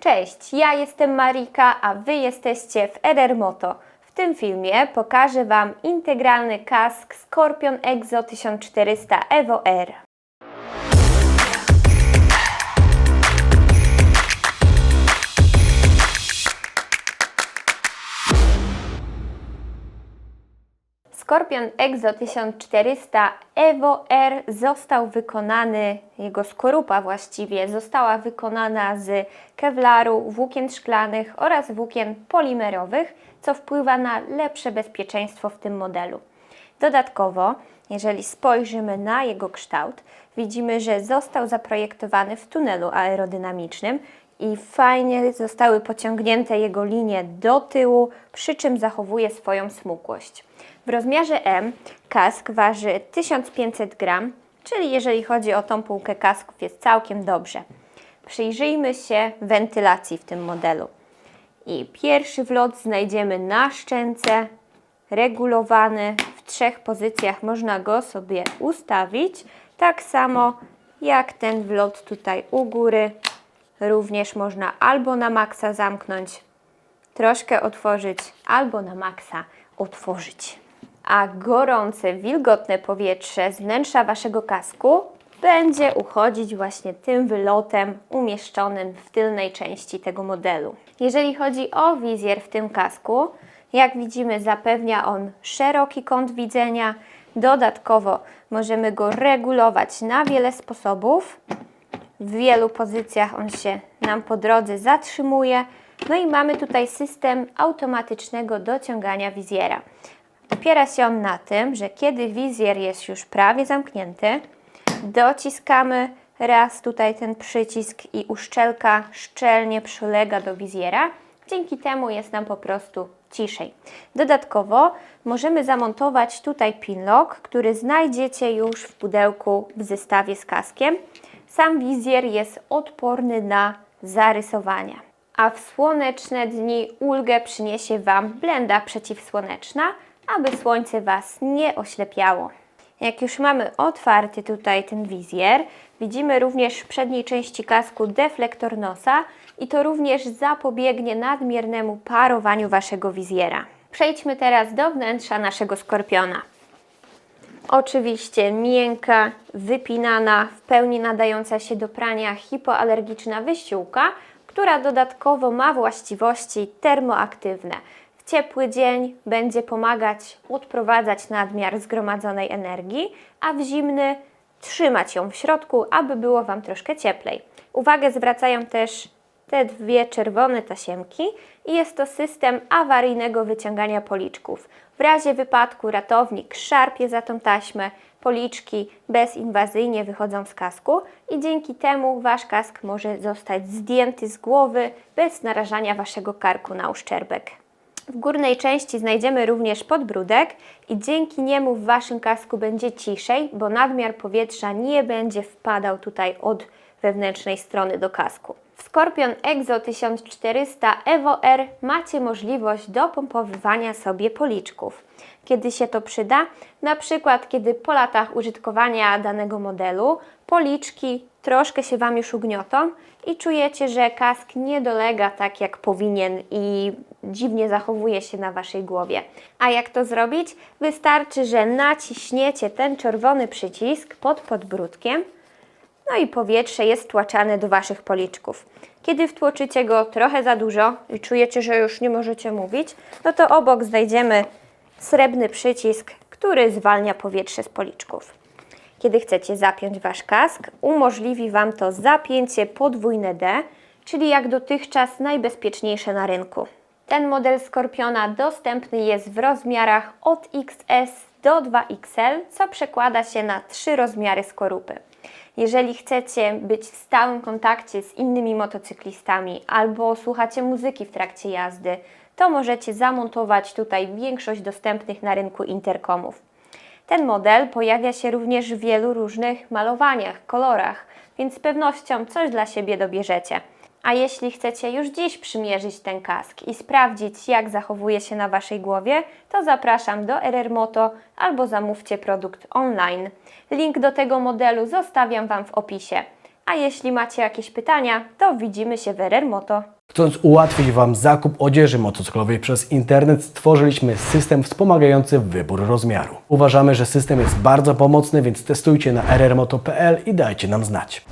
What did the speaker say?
Cześć, ja jestem Marika, a Wy jesteście w RR Moto. W tym filmie pokażę Wam integralny kask Scorpion Exo 1400 Evo R. Scorpion Exo 1400 Evo R został wykonany, jego skorupa właściwie, została wykonana z kevlaru, włókien szklanych oraz włókien polimerowych, co wpływa na lepsze bezpieczeństwo w tym modelu. Dodatkowo, jeżeli spojrzymy na jego kształt, widzimy, że został zaprojektowany w tunelu aerodynamicznym i fajnie zostały pociągnięte jego linie do tyłu, przy czym zachowuje swoją smukłość. W rozmiarze M kask waży 1500 gram, czyli jeżeli chodzi o tą półkę kasków jest całkiem dobrze. Przyjrzyjmy się wentylacji w tym modelu. I pierwszy wlot znajdziemy na szczęce, regulowany w trzech pozycjach. Można go sobie ustawić, tak samo jak ten wlot tutaj u góry. Również można albo na maksa zamknąć, troszkę otworzyć, albo na maksa otworzyć. A gorące, wilgotne powietrze z wnętrza Waszego kasku będzie uchodzić właśnie tym wylotem umieszczonym w tylnej części tego modelu. Jeżeli chodzi o wizjer w tym kasku, jak widzimy zapewnia on szeroki kąt widzenia. Dodatkowo możemy go regulować na wiele sposobów. W wielu pozycjach on się nam po drodze zatrzymuje. No i mamy tutaj system automatycznego dociągania wizjera. Opiera się on na tym, że kiedy wizjer jest już prawie zamknięty, dociskamy raz tutaj ten przycisk i uszczelka szczelnie przylega do wizjera. Dzięki temu jest nam po prostu ciszej. Dodatkowo możemy zamontować tutaj pinlock, który znajdziecie już w pudełku w zestawie z kaskiem. Sam wizjer jest odporny na zarysowania. A w słoneczne dni ulgę przyniesie Wam blenda przeciwsłoneczna, aby słońce Was nie oślepiało. Jak już mamy otwarty tutaj ten wizjer, widzimy również w przedniej części kasku deflektor nosa i to również zapobiegnie nadmiernemu parowaniu Waszego wizjera. Przejdźmy teraz do wnętrza naszego skorpiona. Oczywiście miękka, wypinana, w pełni nadająca się do prania hipoalergiczna wyściółka, która dodatkowo ma właściwości termoaktywne. W ciepły dzień będzie pomagać odprowadzać nadmiar zgromadzonej energii, a w zimny trzymać ją w środku, aby było Wam troszkę cieplej. Uwagę zwracają też te dwie czerwone tasiemki i jest to system awaryjnego wyciągania policzków. W razie wypadku ratownik szarpie za tą taśmę, policzki bezinwazyjnie wychodzą z kasku i dzięki temu Wasz kask może zostać zdjęty z głowy bez narażania Waszego karku na uszczerbek. W górnej części znajdziemy również podbródek i dzięki niemu w Waszym kasku będzie ciszej, bo nadmiar powietrza nie będzie wpadał tutaj od wewnętrznej strony do kasku. W Scorpion Exo 1400 Evo R macie możliwość dopompowywania sobie policzków. Kiedy się to przyda? Na przykład, kiedy po latach użytkowania danego modelu policzki troszkę się Wam już ugniotą i czujecie, że kask nie dolega tak jak powinien i dziwnie zachowuje się na Waszej głowie. A jak to zrobić? Wystarczy, że naciśniecie ten czerwony przycisk pod podbródkiem no i powietrze jest tłaczane do Waszych policzków. Kiedy wtłoczycie go trochę za dużo i czujecie, że już nie możecie mówić, no to obok znajdziemy srebrny przycisk, który zwalnia powietrze z policzków. Kiedy chcecie zapiąć Wasz kask, umożliwi Wam to zapięcie podwójne D, czyli jak dotychczas najbezpieczniejsze na rynku. Ten model Skorpiona dostępny jest w rozmiarach od XS do 2XL, co przekłada się na trzy rozmiary skorupy. Jeżeli chcecie być w stałym kontakcie z innymi motocyklistami albo słuchacie muzyki w trakcie jazdy, to możecie zamontować tutaj większość dostępnych na rynku interkomów. Ten model pojawia się również w wielu różnych malowaniach, kolorach, więc z pewnością coś dla siebie dobierzecie. A jeśli chcecie już dziś przymierzyć ten kask i sprawdzić, jak zachowuje się na Waszej głowie, to zapraszam do RR Moto albo zamówcie produkt online. Link do tego modelu zostawiam Wam w opisie. A jeśli macie jakieś pytania, to widzimy się w RR Moto. Chcąc ułatwić Wam zakup odzieży motocyklowej przez internet, stworzyliśmy system wspomagający wybór rozmiaru. Uważamy, że system jest bardzo pomocny, więc testujcie na rrmoto.pl i dajcie nam znać.